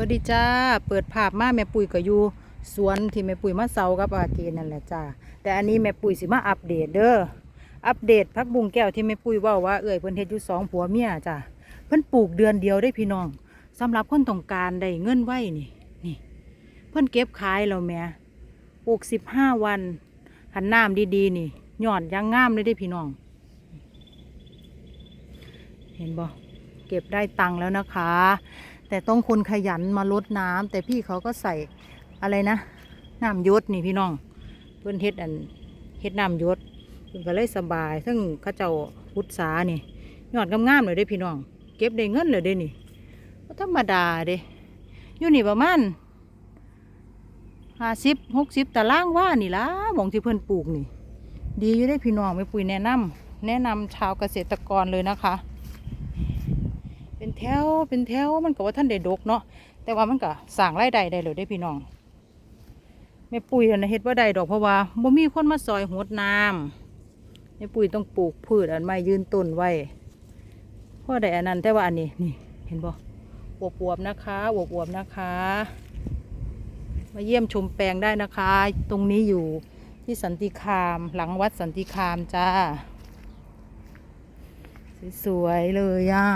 วัสดีจ้า เปิดภาพมาแม่ปุ๋ยก็อยู่สวนที่แม่ปุ๋ยมาเซากับอาเกนนั่นแหละจ้า แต่อันนี้แม่ปุ๋ยสิมาอัปเดตเด้อ อัปเดตพักบุงแก้วที่แม่ปุ๋ยว่าว่าเอ่ยเพิ่นเฮ็ดอยู่สองผัวเมียจ้า เพิ่นปลูกเดือนเดียวได้พี่น้องสำหรับคนต้องการได้เงินไว้นี่นี่ เพิ่นเก็บขายแล้วแม่ปลูกสิบห้าวัน หันน้ำดีๆนี่ยอดยังงามเลยได้พี่น้อง เห็นบ่เก็บได้ตังค์แล้วนะคะ แต่ต้องคนขยันมาลดน้ำแต่พี่เขาก็ใส่อะไรนะน้ำยศนี่พี่น้อง เพื่อนเฮ็ดอันเฮ็ดน้ำยศเพื่อนก็เลยสบาย ซึ่งข้าเจ้าพุทธานี่ยอดงามๆเลยได้พี่น้อง เก็บได้เงินเลยได้นี่ธรรมดาเด้อยู่นี่ประมาณห้าสิบหกสิบตารางว่านี่ละมองที่เพื่อนปลูกนี่ ดีอยู่ได้พี่น้องไม่ปุ๋ยแนะนำแนะนำชาวเกษตรกรเลยนะคะ เป็นแถวเป็นแถวมันก็ว่าท่านได้ดกเนาะแต่ว่ามันก็สร้างรายได้ได้เลยได้พี่น้องแม่ปุ๋ยนะเฮ็ดว่าได้ดอกเพราะว่าบ่มีคนมาซอยหดน้ำแม่ปุ๋ยต้องปลูกพืชอันไม้ยืนต้นไว้เพราะได้อันนั้นแต่ว่าอันนี้นี่เห็นบ่อวบนะคะอวบนะคะ มาเยี่ยมชมแปลงได้นะคะ ตรงนี้อยู่ที่สันติคามหลังวัดสันติคามจ้า สวยๆเลยอะ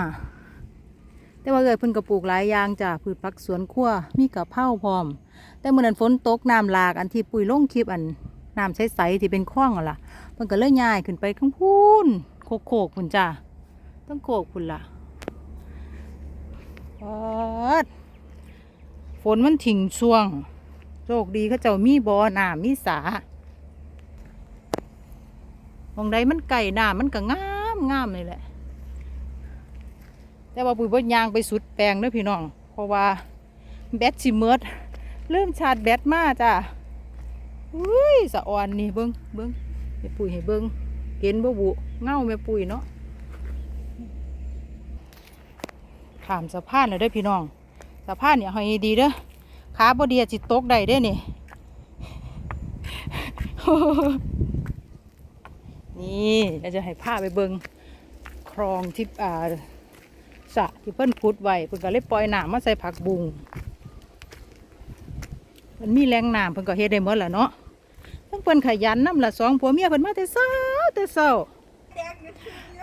แต่ว่าเกิดเพิ่นกระปลูกหลายอย่างจ้ะพืชผักสวนครัวมีกะเพราพร้อม แต่เมื่อนั้นฝนตกน้ำหลากอันที่ปุ๋ยลงคลิปอันน้ำใสๆที่เป็นคลองอะล่ะมันก็เลยย้ายขึ้นไปข้างพูนโคกโคกพุ่นจ้ะต้องโคกพุ่นล่ะปัดฝนมันถิ่งช่วงโชคดีเขาเจ้ามีบ่อน้ำมีสาหมองใดมันไก่น้ำมันก็งามงามเลยแหละ แต่ว่าปุ๋ยบ่ยางไปสุดแปลงเด้อพี่น้อง เพราะว่าแบตสิเมิดเริ่มชาร์จแบตมาจ้ะอุ้ยสะอ่อนนี่เบิ้งเบิ้งแม่ปุ๋ยให้เบิ้งเห็นบ่บุเง่าแม่ปุ๋ยเนาะขามสะพานเลยเด้อพี่น้องสะพานเนี่ยให้ดีเด้อขาบ่ดีจิตตกได้เด้นี่นี่เราจะให้ผ้าไปเบิงคลองที่อ่า สะที่เพิ่นพุดไว้เพิ่นก็เลยปล่อยน้ำมาใส่ผักบุงมันมีแรงน้ำเพิ่นก็เฮ็ดได้หมดแหละเนาะเพิ่นเพิ่นขยันน้ำละสองผัวเมียเพิ่นมาแต่เช้าแต่เช้า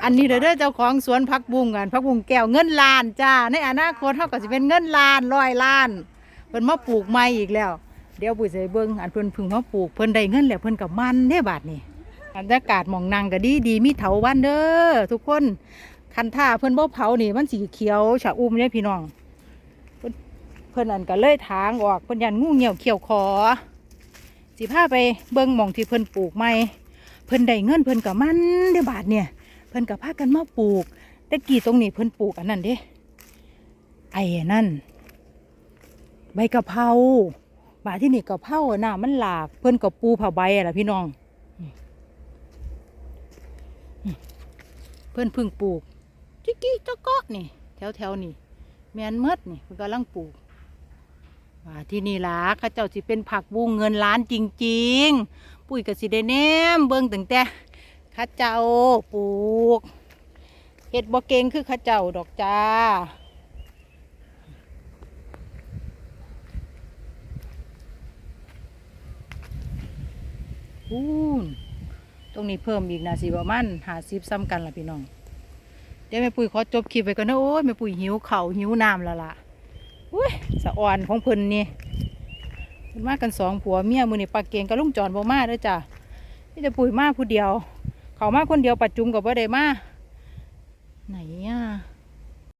อันนี้เด้อเด้อเจ้าของสวนผักบุงกันผักบุงแก้วเงินล้านจ้าในอนาคตเฮาก็สิเป็นเงินล้านร้อยล้านเพิ่นมาปลูกใหม่อีกแล้ว เดี๋ยวปุ๋ยให้เบิ่งอันเพิ่นพึ่งมาปลูกเพิ่นได้เงินแล้วเพิ่นก็มันเด้บาดนี้บรรยากาศหมองนั่งก็ดีดีมีเถาวันเด้อทุกคน คันท่าเพิ่อนบ่เผานี่มันสีเขียวฉะอุ้มเนี่ยพี่น้อง เพิ่นเพิ่นอันก็เลยทางออกเพิ่อนยันงูเหี่ยวเขียวคอสิพาไปเบิ่งหม่องที่เพิ่อนปลูกใหม่เพิ่อนได้เงินเพิ่อนก็มันเด้อบาทเนี่ย เพิ่อนก็พากันมาปลูกแต่กี่ตรงนี้เพิ่อนปลูกอันนั้นเด้ไอ้นั่น ใบกะเพราบาที่นี่กะเพราอะน่ะมันหลาก เพิ่อนก็ปูผ้าใบอะล่ะพี่น้อง เพื่อนเพึ่งปลูก จิกกี้จ๊อกเกาะนี่ แถวแถวๆนี่แมนเมดนี่เพิ่นกำลังปลูกว่าที่นี่ล่ะข้าเจ้าสิเป็นผักบุ้งเงินล้านจริง ๆ ปุ๋ยกับสิได้แนมเบิ่งตั้งแต่ข้าเจ้าปลูกเฮ็ดบ่เก่งคือข้าเจ้าดอกจ้าอู้นตรงนี้เพิ่มอีกนะสิประมาณหาซิบซ้ำกันละพี่น้อง เดี๋ยวแม่ปุ๋ยขอจบคลิปไปก่อนนะโอ้ยแม่ปุ๋ยหิวเข่าหิวน้ำแล้วล่ะอุ้ยสะอ่อนของเพิ่นนี่เพิ่นมากันสองผัวเมียมือนี่ปลาเกงกับลุงจอนบ่มาเด้อจ้ะนี่จะปุ๋ยมาผู้เดียว เขามาคนเดียวปัดจุมกับว่าได้มาไหนอะ